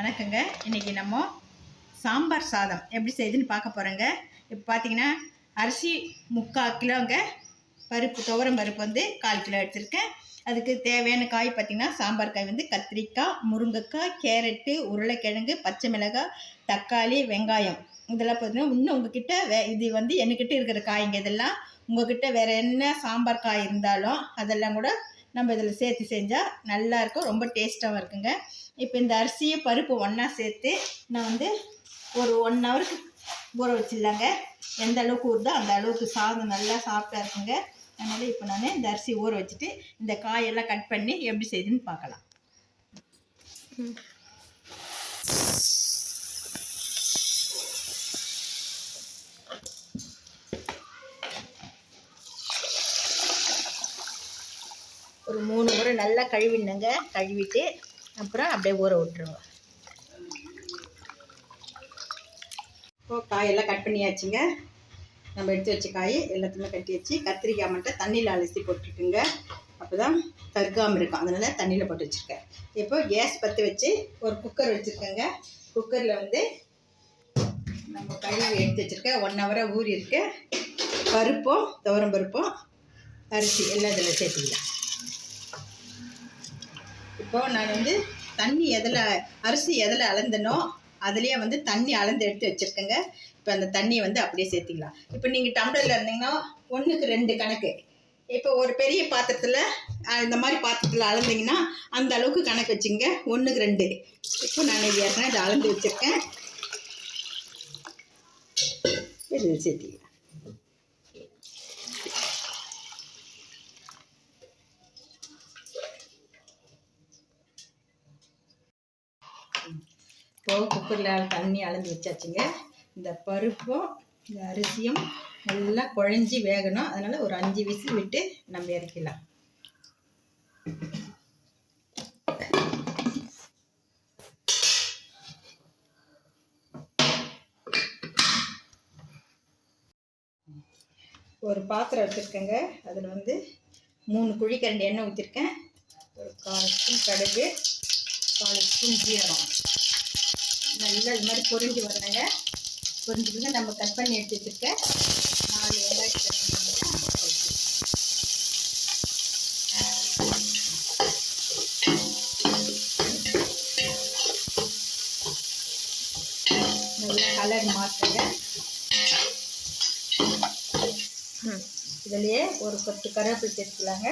வணக்கங்க. இன்றைக்கி நம்ம சாம்பார் சாதம் எப்படி செய்யுதுன்னு பார்க்க போகிறோங்க இப்போ பார்த்தீங்கன்னா அரிசி முக்கால் கிலோங்க. பருப்பு துவரம் பருப்பு வந்து கால் கிலோ எடுத்திருக்கேன். அதுக்கு தேவையான காய் பார்த்திங்கன்னா சாம்பார் காய் வந்து கத்திரிக்காய் முருங்கைக்காய் கேரட்டு உருளைக்கிழங்கு பச்சை மிளகாய் தக்காளி வெங்காயம். இதெல்லாம் பார்த்தீங்கன்னா இன்னும் உங்ககிட்ட வே இது வந்து என்கிட்ட இருக்கிற காய்ங்க இதெல்லாம். உங்ககிட்ட வேறு என்ன சாம்பார் காய் இருந்தாலும் அதெல்லாம் கூட நம்ம இதில் சேர்த்து செஞ்சால் நல்லாயிருக்கும் ரொம்ப டேஸ்ட்டாகவும் இருக்குங்க. இப்போ இந்த அரிசியை பருப்பு ஒன்றா சேர்த்து நான் வந்து ஒரு ஒன் ஹவருக்கு ஊற வச்சிடலாங்க. எந்த அளவுக்கு ஊறுதோ அந்த அளவுக்கு சாதம் நல்லா சாஃப்டாக இருக்குங்க. அதனால் இப்போ நான் இந்த அரிசி ஊற வச்சுட்டு இந்த காயெல்லாம் கட் பண்ணி எப்படி செய்யுதுன்னு பார்க்கலாம். ஒரு மூணு முறை நல்லா கழுவிடணுங்க கழுவிட்டு அப்புறம் அப்படியே ஊற விட்டுருங்க. இப்போ காயெல்லாம் கட் பண்ணியாச்சுங்க. நம்ம எடுத்து வச்ச காய் எல்லாத்தையுமே கட்டி வச்சு கத்திரிக்காய் மட்டும் தண்ணியில் அலசி போட்டுருக்குங்க அப்போ தான் கருக்காமல் இருக்கும். அதனால் தண்ணியில் போட்டு வச்சுருக்கேன். இப்போ கேஸ் பற்ற வச்சு ஒரு குக்கர் வச்சுருக்கேங்க. குக்கரில் வந்து நம்ம கழுவி எடுத்து வச்சுருக்கேன் ஒன் ஹவராக ஊறி இருக்கு பருப்பும் துவரம் பருப்பும் அரிசி எல்லாம் இதில் சேர்த்துக்கலாம். இப்போது நான் வந்து தண்ணி எதில் அரிசி எதில் அளந்தனோ அதுலேயே வந்து தண்ணி அளந்து எடுத்து வச்சுருக்கேங்க. இப்போ அந்த தண்ணியை வந்து அப்படியே சேர்த்திக்கலாம். இப்போ நீங்கள் டம்ளரில் இருந்தீங்கன்னா ஒன்றுக்கு ரெண்டு கணக்கு. இப்போ ஒரு பெரிய பாத்திரத்தில் இந்த மாதிரி பாத்திரத்தில் அளந்தீங்கன்னா அந்த அளவுக்கு கணக்கு வச்சுங்க ஒன்றுக்கு ரெண்டு. இப்போ நான் இது ஏற்கனவே இதை அளந்து வச்சுருக்கேன். இது சேர்த்திக்கலாம். இப்போ குக்கரில் தண்ணி அளந்து வச்சாச்சுங்க. இந்த பருப்பும் இந்த அரிசியும் நல்லா குழஞ்சி வேகணும். அதனால் ஒரு அஞ்சு விசில் விட்டு நம்ம இறக்கலாம் ஒரு பாத்திரம் எடுத்துருக்கேங்க. அதில் வந்து மூணு குழிக்கரண்டி எண்ணெய் ஊற்றிருக்கேன் ஒரு கால் ஸ்பூன் கடுகு கால் ஸ்பூன் ஜீரகம். நல்லா இது மாதிரி பொரிஞ்சு வரணுங்க. வந்து நம்ம கட் பண்ணி எடுத்து வச்சுருக்க நாலு வெங்காயம் கட் பண்ணி நல்லா கலர் மாற்றுங்க இதுலேயே ஒரு கொத்து கருவேப்பிலை சேர்த்துக்கலாங்க.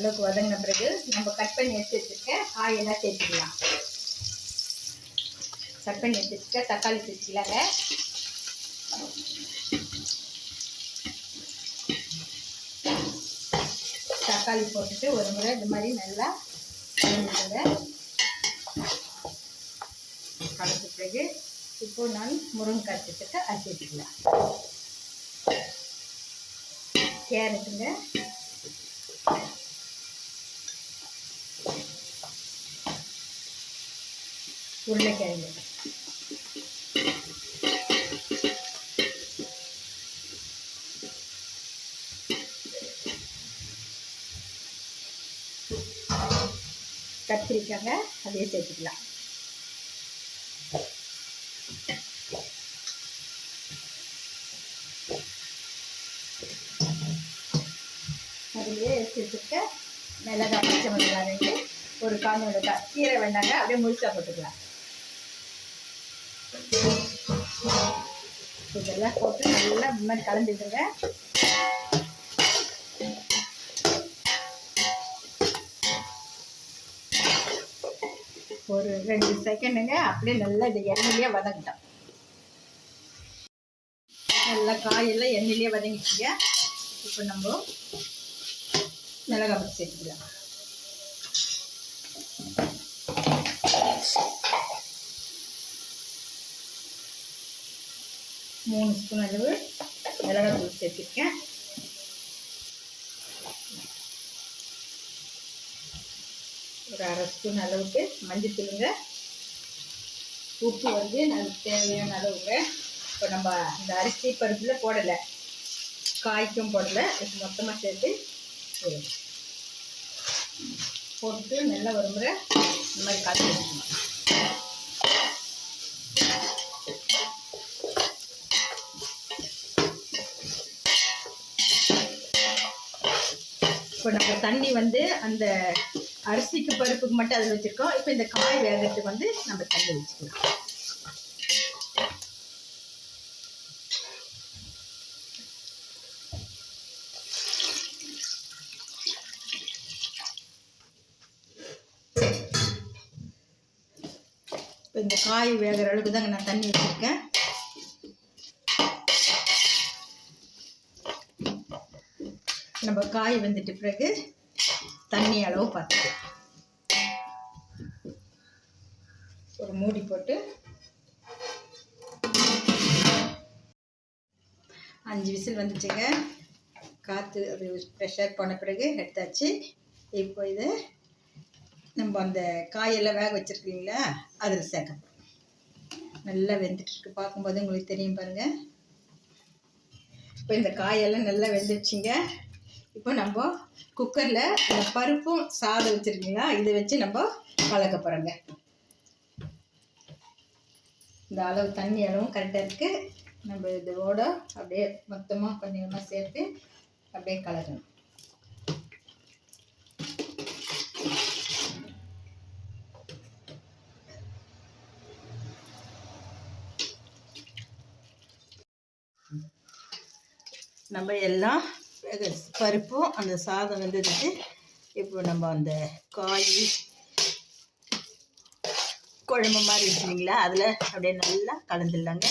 இந்த அளவுக்கு வதங்கின பிறகு நம்ம கட் பண்ணி எடுத்து வச்சுருக்க காயெல்லாம் சேர்த்துக்கலாம். கட் பண்ணி எடுத்து வச்சுக்க தக்காளி சேர்த்துக்கலாங்க தக்காளி போட்டுட்டு ஒரு முறை இந்த மாதிரி நல்லா கலந்துடுங்க கலந்த பிறகு இப்போ நான் முருங்கைக்காய் சேர்த்துட்டு அது சேர்த்துக்கலாம். கேரட்டுங்க. உருளைக்கிழங்கு. கத்திரிக்காங்க அதையே சேர்த்துக்கலாம். அதுலேயே சேர்த்துக்க மிளகா மிளகாய் பச்சை மிளகாய் ரெண்டு ஒரு காஞ்ச மிளகாய் கீரை வெண்டாங்க அப்படியே முழுசா போட்டுக்கலாம். இதெல்லாம் போட்டு நல்லா இந்த மாதிரி கலந்துடுங்க ஒரு ரெண்டு செகண்டுங்க அப்படியே நல்லா இந்த எண்ணெயிலே வதங்கிட்டோம். நல்லா காயெல்லாம் எண்ணெயிலே வதங்கிச்சுங்க இப்போ நம்ம மிளகாய் பச்சை சேர்த்துக்கலாம். மூணு ஸ்பூன் அளவு மிளகாய் தூள் சேர்த்துருக்கேன். ஒரு அரை ஸ்பூன் அளவுக்கு மஞ்சள் தூளுங்க. உப்பு வந்து நமக்கு தேவையான அளவுங்க. இப்போ நம்ம இந்த அரிசி பருப்பில் போடலை. காய்க்கும் போடலை. இது மொத்தமாக சேர்த்து போடணும். போட்டு நல்லா ஒரு முறை இந்த மாதிரி கலந்து இப்போ நம்ம தண்ணி வந்து அந்த அரிசிக்கு பருப்புக்கு மட்டும் அதில் வச்சுருக்கோம். இப்போ இந்த காய் வேகிறதுக்கு வந்து நம்ம தண்ணி வச்சுக்கலாம் இப்போ இந்த காய் வேகிற அளவுக்கு தாங்க நான் தண்ணி வச்சுருக்கேன் நம்ம காய் வந்துட்டு பிறகு தண்ணி அளவு பார்த்துக்கலாம். ஒரு மூடி போட்டு அஞ்சு விசில் வந்துச்சுங்க. காற்று அது ப்ரெஷர் போன பிறகு எடுத்தாச்சு. இப்போ இதை நம்ம அந்த காயெல்லாம் வேக வச்சுருக்கீங்களா? அதில் சேர்க்க நல்லா வெந்துட்டுருக்கு பார்க்கும்போது உங்களுக்கு தெரியும் பாருங்கள் இப்போ இந்த காயெல்லாம் நல்லா வெந்துடுச்சிங்க இப்போ நம்ம குக்கரில் இந்த பருப்பும் சாதம் வச்சுருக்கீங்களா? இதை வச்சு நம்ம கலக்க போகிறோங்க இந்த அளவு தண்ணி அளவும் கரெக்டாக இருக்குது நம்ம இதோட அப்படியே மொத்தமாக கொஞ்சம் கொஞ்சமாக சேர்த்து அப்படியே கலக்கணும். நம்ம எல்லாம் வேக- பருப்பும் அந்த சாதம் வெந்ததுக்கு இப்போ நம்ம அந்த காய் குழம்பு மாதிரி இருக்குங்களா அதில் அப்படியே நல்லா கலந்துடலாங்க.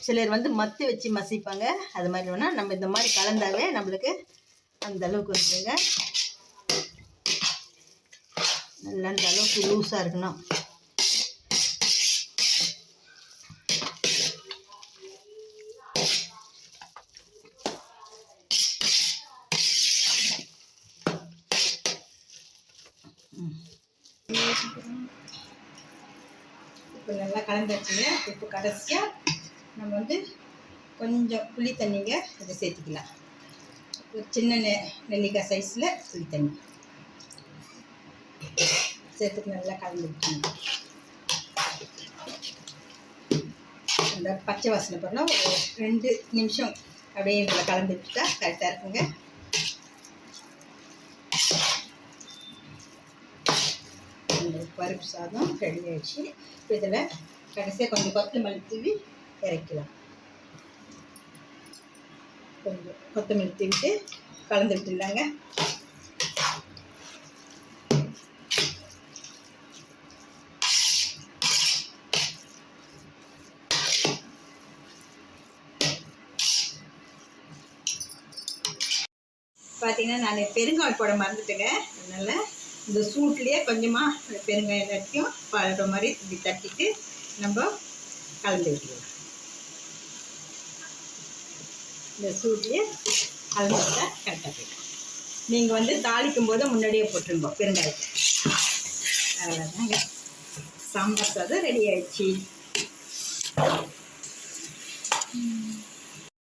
சிலர் வந்து மத்து வச்சு மசிப்பாங்க. அது மாதிரி வேணால் நம்ம இந்த மாதிரி கலந்தாவே நம்மளுக்கு அந்த அளவுக்கு இருக்குங்க. நல்லா அந்த அளவுக்கு லூஸாக இருக்கணும். இப்போ நல்லா கலந்தாச்சுங்க. இப்போ கடைசியாக நம்ம வந்து கொஞ்சம் புளி தண்ணிங்க இதை சேர்த்துக்கலாம். ஒரு சின்ன நெ நெல்லிக்காய் சைஸில் புளி தண்ணி. சேர்த்துட்டு நல்லா கலந்து விட்டுருங்க அந்த பச்சை வாசனை பண்ணால் ஒரு ரெண்டு நிமிஷம் அப்படியே இதில் கலந்து விட்டுட்டா கரெக்டாக இருக்குங்க இந்த பருப்பு சாதம் ரெடி ஆயிடுச்சு இதில் கடைசியாக கொஞ்சம் கொத்தமல்லி தூவி இறக்கலாம் கொஞ்சம் கொத்தமல்லி தூவிட்டு கலந்து விட்டுலாங்க பார்த்தீங்கன்னா நான் பெருங்காயம் போட மறந்துட்டேங்க. அதனால் இந்த சூட்லேயே கொஞ்சமாக பெருங்காயம் தட்டியும் பழற மாதிரி இப்படி தட்டிட்டு நம்ம கலந்து விட்டுக்கலாம். இந்த சூட்லேயே கலந்து கரெக்டாக போயிடும். நீங்கள் வந்து தாளிக்கும் போது முன்னாடியே போட்டுருங்க பெருங்காயத்தை. அவ்வளோதாங்க சாம்பார் சாதம் ரெடி ஆயிடுச்சு.